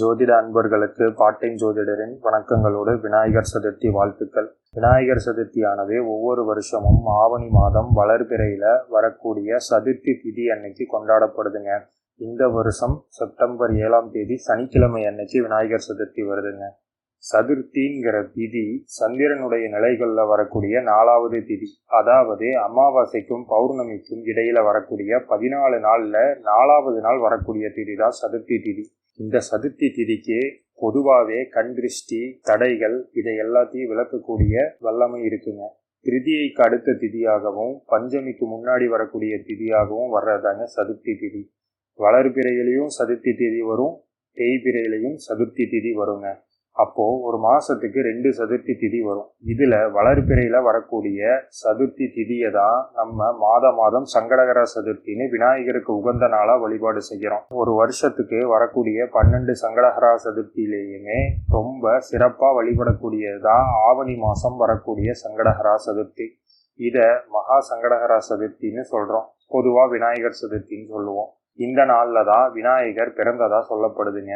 ஜோதிட அன்பர்களுக்கு பாட்டின் ஜோதிடரின் வணக்கங்களோடு விநாயகர் சதுர்த்தி வாழ்த்துக்கள். விநாயகர் சதுர்த்தியானது ஒவ்வொரு வருஷமும் ஆவணி மாதம் வளர்பிறையில வரக்கூடிய சதுர்த்தி திதி அன்னைக்கு கொண்டாடப்படுதுங்க. இந்த வருஷம் செப்டம்பர் ஏழாம் தேதி சனிக்கிழமை அன்னைக்கு விநாயகர் சதுர்த்தி வருதுங்க. சதுர்த்திங்கிற திதி சந்திரனுடைய நிலைகளில் வரக்கூடிய நாலாவது திதி. அதாவது அமாவாசைக்கும் பௌர்ணமிக்கும் இடையில வரக்கூடிய பதினாலு நாள்ல நாலாவது நாள் வரக்கூடிய திதி தான் சதுர்த்தி திதி. இந்த சதுர்த்தி திதிக்கு பொதுவாகவே கண் திருஷ்டி தடைகள் இதை எல்லாத்தையும் விளக்கக்கூடிய வல்லமை இருக்குங்க. திருதியைக்கு அடுத்த திதியாகவும் பஞ்சமிக்கு முன்னாடி வரக்கூடிய திதியாகவும் வர்றதாங்க சதுர்த்தி திதி. வளர்பிறையிலையும் சதுர்த்தி திதி வரும் தேய்பிறையிலையும் சதுர்த்தி திதி வருங்க. அப்போ ஒரு மாசத்துக்கு ரெண்டு சதுர்த்தி திதி வரும். இதுல வளர்பிறையில வரக்கூடிய சதுர்த்தி திதியை தான் நம்ம மாத மாதம் சங்கடகர சதுர்த்தின்னு விநாயகருக்கு உகந்த நாளா வழிபாடு செய்கிறோம் ஒரு வருஷத்துக்கு வரக்கூடிய பன்னெண்டு சங்கடகரா சதுர்த்தியிலேயுமே ரொம்ப சிறப்பா வழிபடக்கூடியதுதான் ஆவணி மாசம் வரக்கூடிய சங்கடகரா சதுர்த்தி. இதை மகா சங்கடகரா சதுர்த்தின்னு சொல்றோம். பொதுவா விநாயகர் சதுர்த்தின்னு சொல்லுவோம். இந்த நாளில் தான் விநாயகர் பிறந்ததா சொல்லப்படுதுங்க.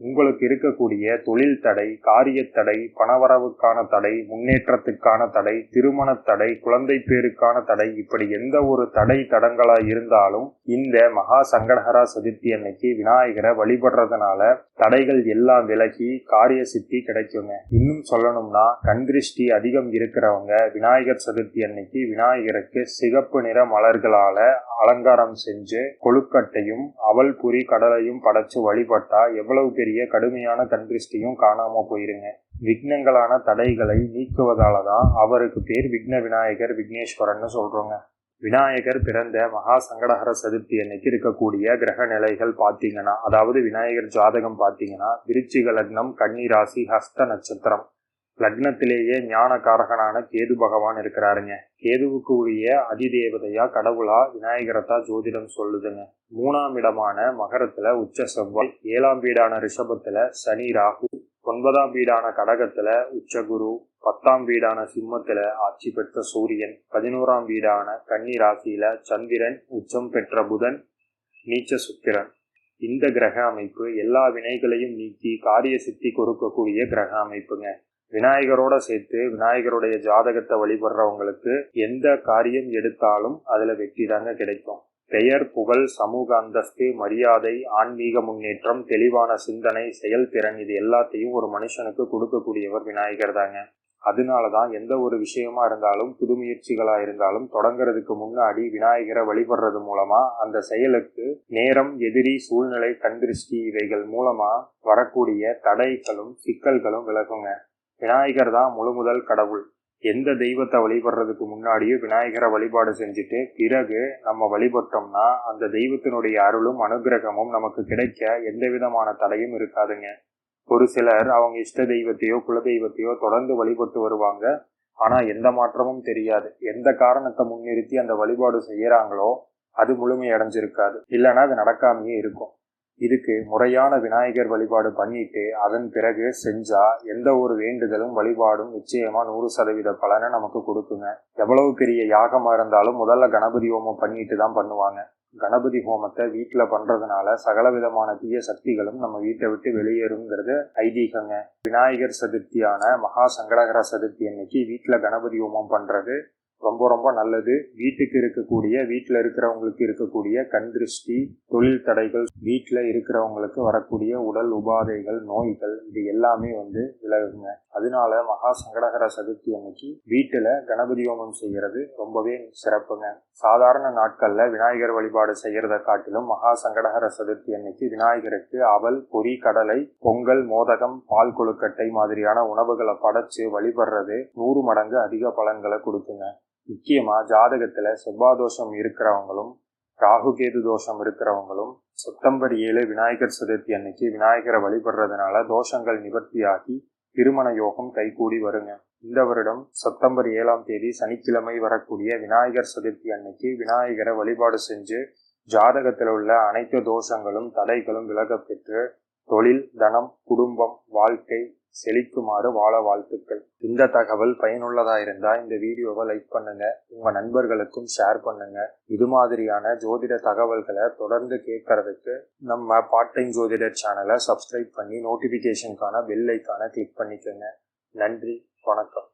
உங்களுக்கு இருக்கக்கூடிய தொழில் தடை காரிய தடை பணவரவுக்கான தடை முன்னேற்றத்துக்கான தடை திருமண தடை குழந்தை பேருக்கான தடை இப்படி எந்த ஒரு தடை தடங்களா இருந்தாலும் இந்த மகா சங்கடஹரா சதுர்த்தி அன்னைக்கு விநாயகரை வழிபடுறதுனால தடைகள் எல்லாம் விலகி காரிய சித்தி கிடைக்குங்க. இன்னும் சொல்லணும்னா கண்திருஷ்டி அதிகம் இருக்கிறவங்க விநாயகர் சதுர்த்தி அன்னைக்கு விநாயகருக்கு சிகப்பு நிற மலர்களால அலங்காரம் செஞ்சு கொழுக்கட்டையும் அவல் புரி கடலையும் படைச்சு வழிபட்டா எவ்வளவு பெரிய கடுமையான கண்திருஷ்டியும் காணாம போயிருங்க. விக்னங்களான தடைகளை நீக்குவதால தான் அவருக்கு பேர் விக்ன விநாயகர் விக்னேஸ்வரன் சொல்றோங்க. விநாயகர் பிறந்த மகா சங்கடஹர சதுர்த்தி அன்னைக்கு இருக்கக்கூடிய கிரக நிலைகள் பார்த்தீங்கன்னா அதாவது விநாயகர் ஜாதகம் பார்த்தீங்கன்னா விருச்சிக லக்னம் கன்னிராசி ஹஸ்த நட்சத்திரம். லக்னத்திலேயே ஞானகாரகனான கேது பகவான் இருக்கிறாருங்க. கேதுவுக்கு உரிய அதிதேவதையா கடவுளா விநாயகரத்தா ஜோதிடம் சொல்லுதுங்க. மூணாம் இடமான மகரத்துல உச்ச செவ்வாய் ஏழாம் வீடான ரிஷபத்துல சனி ராகு ஒன்பதாம் வீடான கடகத்துல உச்சகுரு பத்தாம் வீடான சிம்மத்துல ஆட்சி பெற்ற சூரியன் பதினோராம் வீடான கன்னி ராசியில சந்திரன் உச்சம் பெற்ற புதன் நீச்ச சுக்கிரன். இந்த கிரக அமைப்பு எல்லா வினைகளையும் நீக்கி காரிய சித்தி கொடுக்கக்கூடிய கிரக அமைப்புங்க. விநாயகரோட சேர்த்து விநாயகருடைய ஜாதகத்தை வழிபடுறவங்களுக்கு எந்த காரியம் எடுத்தாலும் அதுல வெற்றி தாங்க கிடைக்கும். பெயர் புகழ் சமூக அந்தஸ்து மரியாதை ஆன்மீக முன்னேற்றம் தெளிவான சிந்தனை செயல்திறன் இது எல்லாத்தையும் ஒரு மனுஷனுக்கு கொடுக்கக்கூடியவர் விநாயகர் தாங்க. அதனால தான் எந்த ஒரு விஷயமா இருந்தாலும் புது முயற்சிகளா இருந்தாலும் தொடங்குறதுக்கு முன்னாடி விநாயகரை வழிபடுறது மூலமா அந்த செயலுக்கு நேரம் எதிரி சூழ்நிலை கண்திருஷ்டி இவைகள் மூலமா வரக்கூடிய தடைகளும் சிக்கல்களும் விலகுங்க. விநாயகர் தான் முழு முதல் கடவுள். எந்த தெய்வத்தை வழிபடுறதுக்கு முன்னாடியும் விநாயகரை வழிபாடு செஞ்சுட்டு பிறகு நம்ம வழிபட்டோம்னா அந்த தெய்வத்தினுடைய அருளும் அனுகிரகமும் நமக்கு கிடைக்க எந்த விதமான தடையும் இருக்காதுங்க. ஒரு சிலர் அவங்க இஷ்ட தெய்வத்தையோ குல தெய்வத்தையோ தொடர்ந்து வழிபட்டு வருவாங்க. ஆனா எந்த மாற்றமும் தெரியாது. எந்த காரணத்தை முன்னிறுத்தி அந்த வழிபாடு செய்யறாங்களோ அது முழுமை அடைஞ்சிருக்காது இல்லைன்னா அது நடக்காமையே இருக்கும். இதுக்கு முறையான விநாயகர் வழிபாடு பண்ணிட்டு அதன் பிறகு செஞ்சா எந்த ஒரு வேண்டுதலும் வழிபாடும் நிச்சயமா நூறு சதவீத பலனை நமக்கு கொடுக்குங்க. எவ்வளவு பெரிய யாகமா இருந்தாலும் முதல்ல கணபதி ஹோமம் பண்ணிட்டு தான் பண்ணுவாங்க. கணபதி ஹோமத்தை வீட்டில் பண்ணுறதுனால சகல விதமான தீய சக்திகளும் நம்ம வீட்டை விட்டு வெளியேறுங்கிறது ஐதீகங்க. விநாயகர் சதுர்த்தியான மகா சங்கடகர சதுர்த்தி அன்னைக்கு வீட்டில் கணபதி ஹோமம் பண்ணுறது ரொம்ப ரொம்ப நல்லது. வீட்டுக்கு இருக்கக்கூடிய வீட்டில் இருக்கிறவங்களுக்கு இருக்கக்கூடிய கண் திருஷ்டி தொழில் தடைகள் வீட்டில் இருக்கிறவங்களுக்கு வரக்கூடிய உடல் உபாதைகள் நோய்கள் இது எல்லாமே வந்து விலகுங்க. அதனால மகா சங்கடகர சதுர்த்தி அன்னைக்கு வீட்டில் கணபதி ஹோமம் செய்கிறது ரொம்பவே சிறப்புங்க. சாதாரண நாட்களில் விநாயகர் வழிபாடு செய்கிறத காட்டிலும் மகா சங்கடகர சதுர்த்தி அன்னைக்கு விநாயகருக்கு அவல் பொறி கடலை பொங்கல் மோதகம் பால் கொழுக்கட்டை மாதிரியான உணவுகளை படைச்சு வழிபடுறது நூறு மடங்கு அதிக பலன்களை கொடுக்குங்க. முக்கியமா ஜாதகத்துல செவ்வாதோஷம் இருக்கிறவங்களும் ராகுகேது தோஷம் இருக்கிறவங்களும் செப்டம்பர் ஏழு விநாயகர் சதுர்த்தி அன்னைக்கு விநாயகரை வழிபடுறதுனால தோஷங்கள் நிவர்த்தியாகி திருமண யோகம் கைகூடி வருங்க. இந்த வருடம் செப்டம்பர் ஏழாம் தேதி சனிக்கிழமை வரக்கூடிய விநாயகர் சதுர்த்தி அன்னைக்கு விநாயகரை வழிபாடு செஞ்சு ஜாதகத்தில் உள்ள அனைத்து தோஷங்களும் தடைகளும் விலக பெற்று தொழில் தனம் குடும்பம் வாழ்க்கை செழிக்குமாறு வாழ வாழ்த்துக்கள். இந்த தகவல் பயனுள்ளதா இருந்தா இந்த வீடியோவை லைக் பண்ணுங்க உங்க நண்பர்களுக்கும் ஷேர் பண்ணுங்க. இது மாதிரியான ஜோதிட தகவல்களை தொடர்ந்து கேட்கறதுக்கு நம்ம பார்ட் டைம் ஜோதிடர் சேனலை சப்ஸ்கிரைப் பண்ணி நோட்டிபிகேஷனுக்கான பெல் ஐக்கான கிளிக் பண்ணிக்கோங்க. நன்றி வணக்கம்.